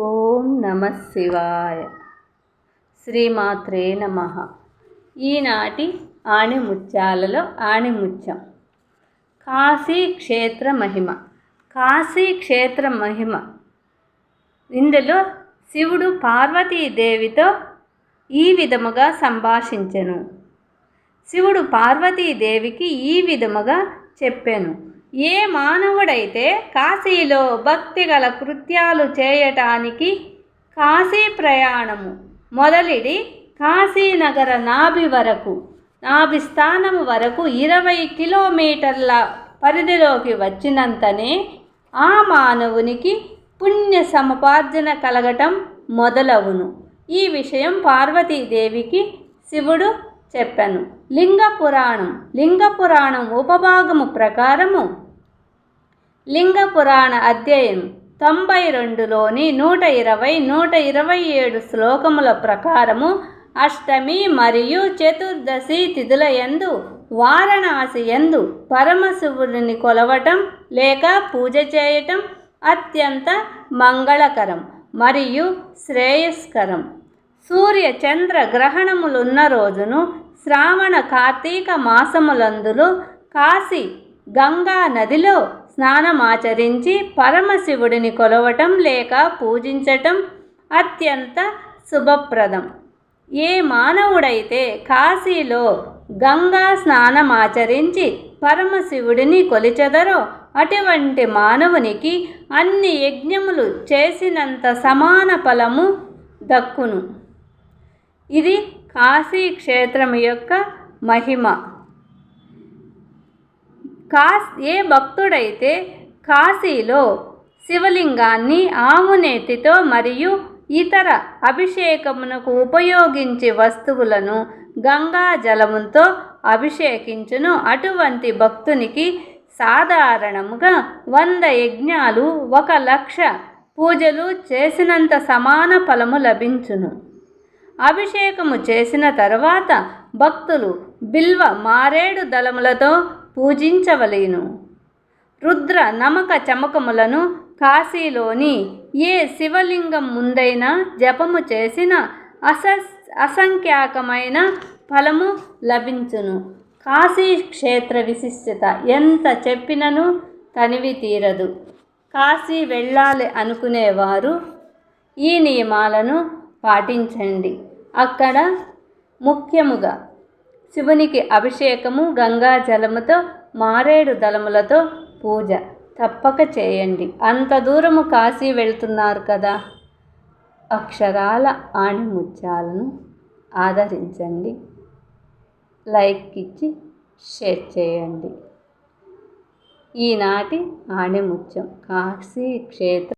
ఓం నమ శివాయ. శ్రీమాత్రే నమ. ఈనాటి ఆణిముత్యాలలో ఆణిముత్యం. కాశీ క్షేత్ర మహిమ. కాశీ క్షేత్ర మహిమ. ఇందులో శివుడు పార్వతీదేవితో ఈ విధముగా సంభాషించెను. శివుడు పార్వతీదేవికి ఈ విధముగా చెప్పాను. ఏ మానవుడైతే కాశీలో భక్తిగల కృత్యాలు చేయటానికి కాశీ ప్రయాణము మొదలిడి కాశీనగర నాభి వరకు నాభి స్థానము వరకు ఇరవై కిలోమీటర్ల పరిధిలోకి వచ్చినంతనే ఆ మానవునికి పుణ్య సముపార్జన కలగటం మొదలవును ఈ విషయం పార్వతీదేవికి శివుడు చెప్పాను. లింగ పురాణం. లింగ పురాణం ఉపభాగము ప్రకారము. లింగ పురాణ అధ్యయనం తొంభై రెండులోని నూట ఇరవై నూట ఇరవై ఏడు శ్లోకముల ప్రకారము అష్టమి మరియు చతుర్దశి తిథుల ఎందు వారణాసి యందు పరమశివుడిని కొలవటం లేక పూజ చేయటం అత్యంత మంగళకరం మరియు శ్రేయస్కరం. సూర్య చంద్ర గ్రహణములున్న రోజును శ్రావణ కార్తీక మాసములందులో కాశీ గంగా నదిలో స్నానమాచరించి పరమశివుడిని కొలవటం లేక పూజించటం అత్యంత శుభప్రదం. ఏ మానవుడైతే కాశీలో గంగా స్నానమాచరించి పరమశివుడిని కొలిచెదరో అటువంటి మానవునికి అన్ని యజ్ఞములు చేసినంత సమాన ఫలము దక్కును. ఇది కాశీ క్షేత్రం యొక్క మహిమ. కాస్ ఏ భక్తుడైతే కాశీలో శివలింగాన్ని ఆమునేతితో మరియు ఇతర అభిషేకమునకు ఉపయోగించే వస్తువులను గంగా జలముతో అభిషేకించును అటువంటి భక్తునికి సాధారణముగా వంద యజ్ఞాలు ఒక లక్ష పూజలు చేసినంత సమాన ఫలము లభించును. అభిషేకము చేసిన తర్వాత భక్తులు బిల్వ మారేడు దళములతో పూజించవలేను. రుద్ర నమక చమకములను కాశీలోని ఏ శివలింగం ముందైనా జపము చేసిన అస అసంఖ్యాకమైన ఫలము లభించును. కాశీ క్షేత్ర విశిష్టత ఎంత చెప్పినను తనివి తీరదు. కాశీ వెళ్ళాలి అనుకునేవారు ఈ నియమాలను పాటించండి. అక్కడ ముఖ్యముగా శివునికి అభిషేకము గంగా జలముతో మారేడు దళములతో పూజ. తప్పక చేయండి. అంత దూరము కాశీ వెళ్తున్నారు కదా. అక్షరాల ఆణిముత్యాలను ఆదరించండి. లైక్ ఇచ్చి షేర్ చేయండి. ఈనాటి ఆణిముత్యం కాశీ క్షేత్ర